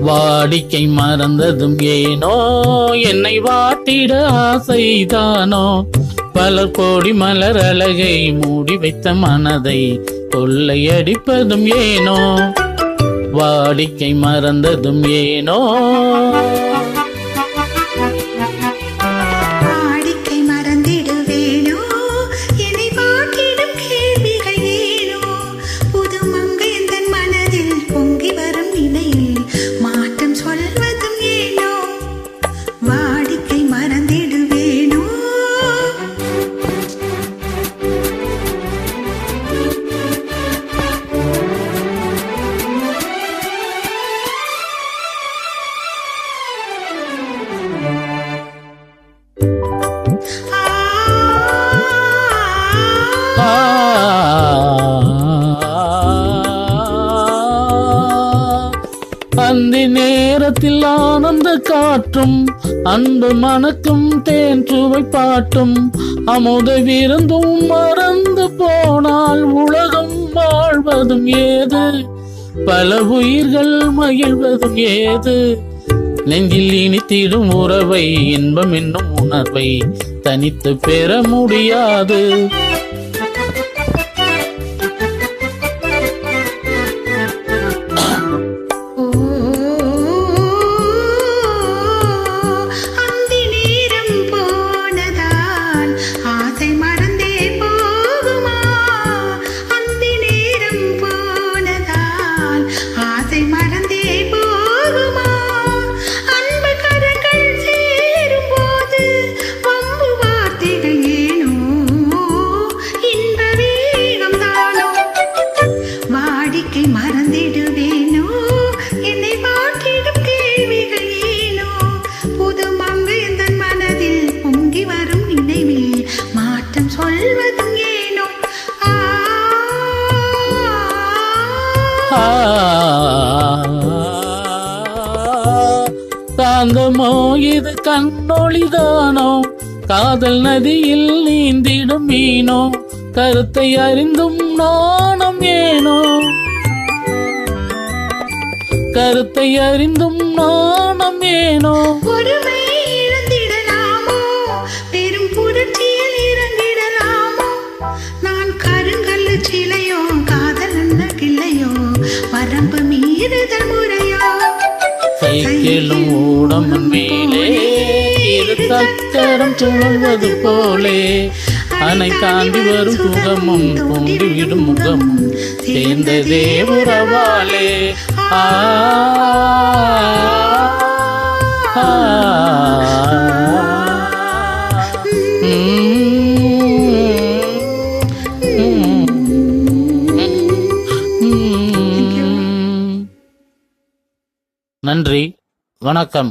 வாடிக்கை மறந்ததும் ஏனோ? என்னை வாட்டிட ஆசைதானோ பலர் கோடி மலர் அழகை மூடி வைத்த மனதை கொள்ளையடிப்பதும் ஏனோ? வாடிக்கை மறந்ததும் ஏனோ? நேரத்தில் ஆனந்த காற்றும் அன்பு மணக்கும் தேன் சுவை பாட்டும். அமுத விருந்தும் மறந்து போனால் உலகம் வாழ்வதும் ஏது? பல உயிர்கள் மகிழ்வதும் ஏது? நெஞ்சில் இனித்திடும் உறவை இன்பம் என்னும் உணர்வை தனித்து பெற முடியாது. காந்தமோ இது கண்ணொளிதானோ? காதல் நதியில் நீந்திடும் மீனோ? கருத்தை அறிந்தும் நாணம் ஏனோ? கருத்தை அறிந்தும் நாணம் ஏனோ? சிலையோ காதல் என்ன கிள்ளையோ வரம்பு மீறுதல் முறையோ? சைக்கிளும் ஊடமன் மேலே. இரு சக்கரம் சுழல்வது போலே. அணை தாண்டி வரும் முகமும் சுகமும் விடும் முகமும் சேர்ந்ததே உறவாலே. ஆ. நன்றி. வணக்கம்.